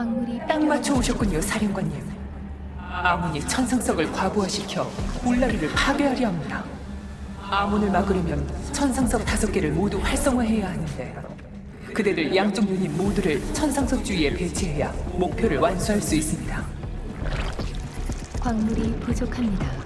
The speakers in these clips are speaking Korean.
광물이 딱 맞춰 오셨군요, 사령관님. 아문이 천상석을 과부하시켜 울라리를 파괴하려 합니다. 아문을 막으려면 천상석 다섯 개를 모두 활성화해야 하는데 그대들 양쪽 유닛 모두를 천상석 주위에 배치해야 목표를 완수할 수 있습니다. 광물이 부족합니다.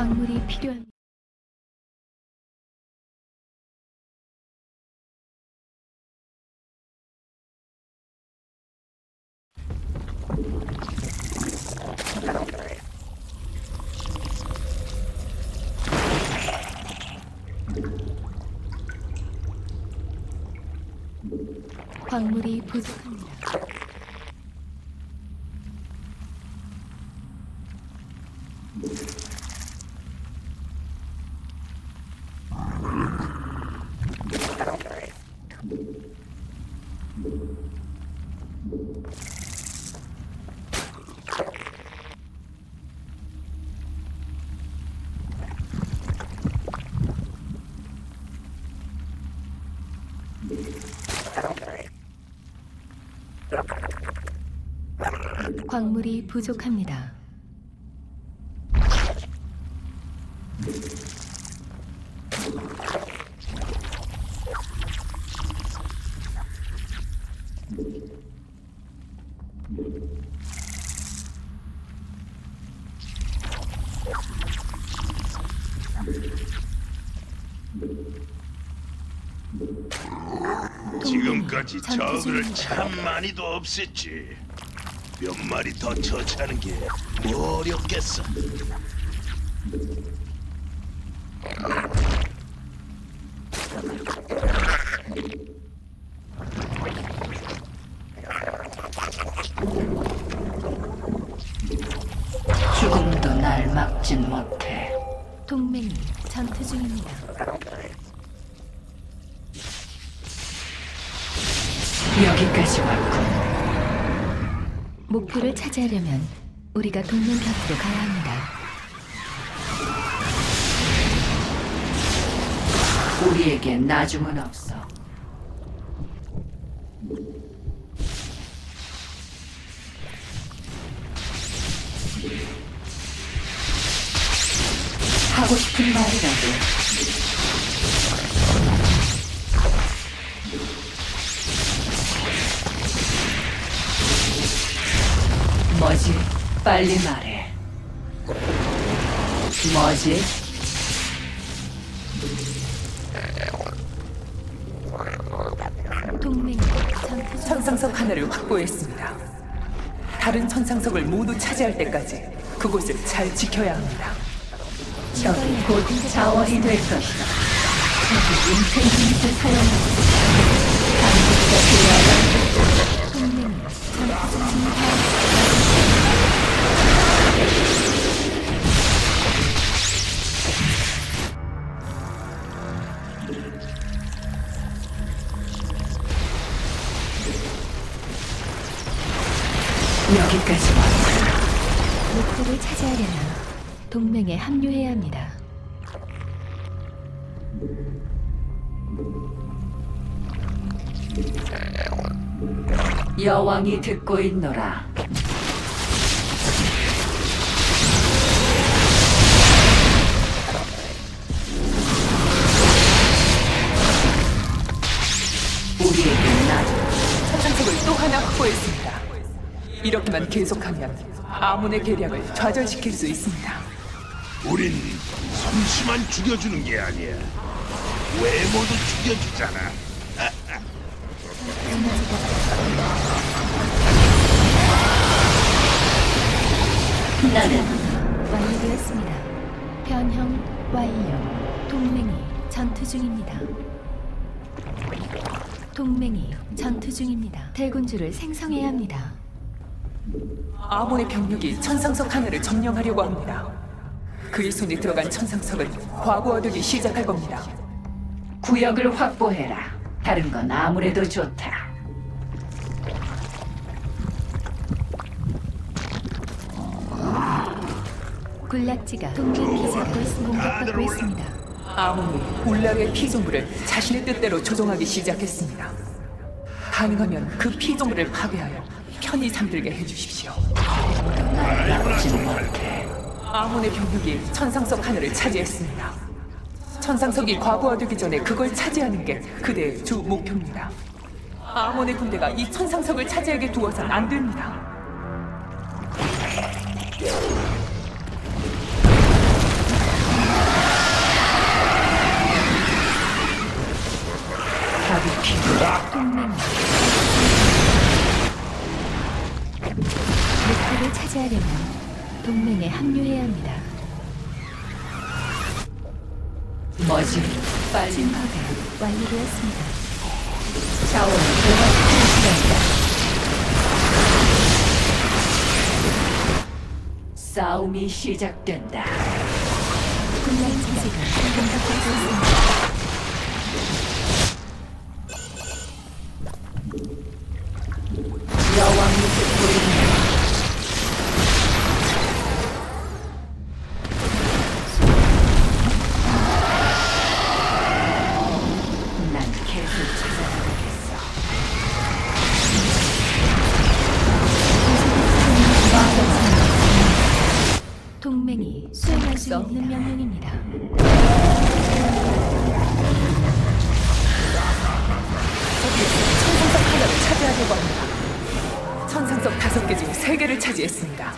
광물이 필요합니다. 광물이 부족합니다. 광물이 부족합니다. 지금까지 저그를. 참 많이도 없앴지. 몇 마리 더 처치하는 게 뭐 어렵겠어. 죽음도 날 막진 못해. 동맹이 전투 중입니다. 여기까지 왔군. 목표를 차지하려면 우리가 동맹 곁으로 가야 합니다. 우리에게 나중은 없어. 하고 싶은 말이라도 뭐지? 빨리 말해. 뭐지? 동맹이 전투 중 천상석 하나를 확보했습니다. 다른 천상석을 모두 차지할 때까지 그곳을 잘 지켜야 합니다. 저기 곧 자원이 될 것이다. 저기 인생 기믹을 사용하고 반드시 필요하다. 동맹이 전투 중입니다. 여기까지 왔다. 목표를 차지하려면 동맹에 합류해야 합니다. 여왕이 듣고 있노라. 확보했습니다. 이렇게만 계속하면 아문의 계략을 좌절시킬 수 있습니다. 우린 숨쉬만 죽여주는 게 아니야. 외모도 죽여주잖아. 나는 완료되었습니다. 변형 완료. 동맹이 전투 중입니다. 동맹이 전투 중입니다. 대군주를 생성해야 합니다. 아몬의 병력이 천상석 하나를 점령하려고 합니다. 그의 손에 들어간 천상석은 과부하되기 시작할 겁니다. 구역을 확보해라. 다른 건 아무래도 좋다. 군락지가 동맹 기지가 있- 공격받고 있습니다. 아몬이 울라르의 피조물을 자신의 뜻대로 조종하기 시작했습니다. 가능하면 그 피조물을 파괴하여 편히 잠들게 해주십시오. 아몬의 병력이 천상석 하나를 차지했습니다. 천상석이 과부하되기 전에 그걸 차지하는 게 그대의 주 목표입니다. 아몬의 군대가 이 천상석을 차지하게 두어선 안 됩니다. 목표를 차지하려면 동맹에 합류해야 합니다. 뭐지? 빨리 진화가 완료되었습니다. 자원을 도와주는 시간이다. 싸움이 시작된다. 군락 기지가 공격받고 있습니다. 동맹이 수행할 수 없는 명령입니다. 천상석 하나를 차지하려고 합니다. 천상석 다섯 개 중 세 개를 차지했습니다.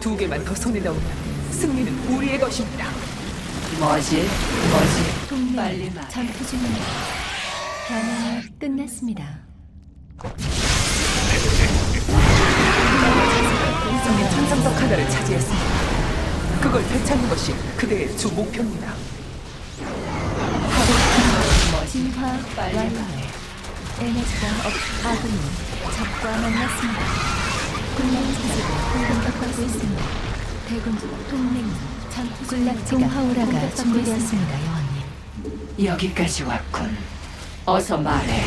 두 개만 더 손에 넣으면 승리는 우리의 것입니다. 뭐지? 뭐지? 동맹 말해. 전투 중입니다. 변형이 끝났습니다. 이성의 천상석 하나를 차지했습니다. 그걸 되찾는 것이 그대의 주 목표입니다. 진화 완료. 에너지가 없 아군이 적과 만났습니다. 군락 기지가 공격받고 있습니다. 대군주가 동맹이 전투 군락지가 동하오라가 준비되었습니다, 여왕님. 여기까지 왔군. 어서 말해.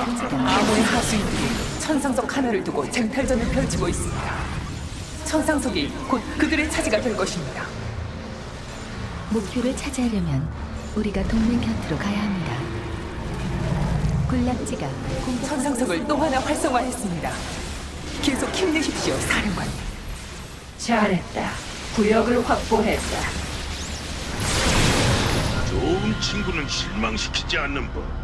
아몬의 하수인들이 천상석 하나를 두고 쟁탈전을 펼치고 있습니다. 천상석이 곧 그들의 차지가 될 것입니다. 목표를 차지하려면 우리가 동맹 곁으로 가야 합니다. 군락지가 천상석을 또 하나 활성화했습니다. 계속 힘내십시오, 사령관님. 잘했다. 구역을 확보했다. 좋은 친구는 실망시키지 않는 법.